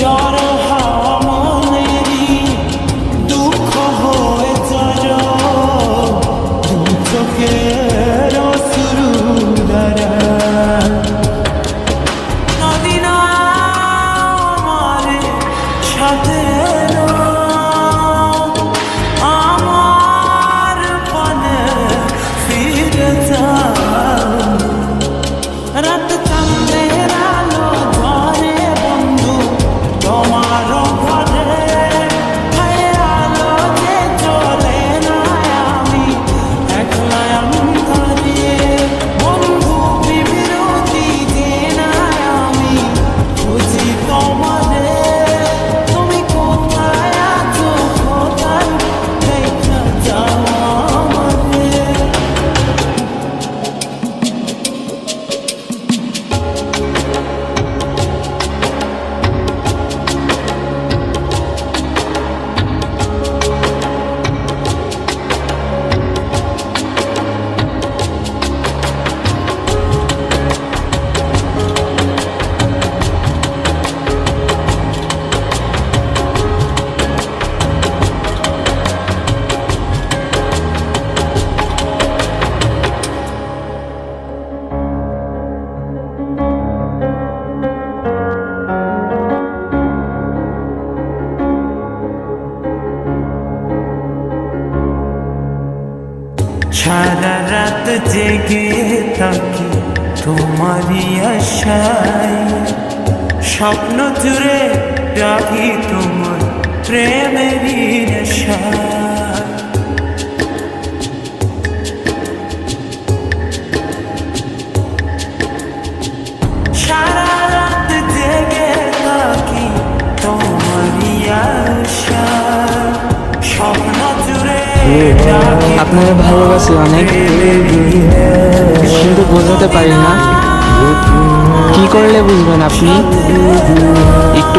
yeah. সারা রাত জেগে থাকি তোমারই আশাই স্বপ্ন জুড়ে রাখি তোমার প্রেমেরই আশায় আপনারা ভালোবাসি অনেক। কিন্তু বোঝাতে পারি না। কি করলে বুঝবেন আপনি? একটু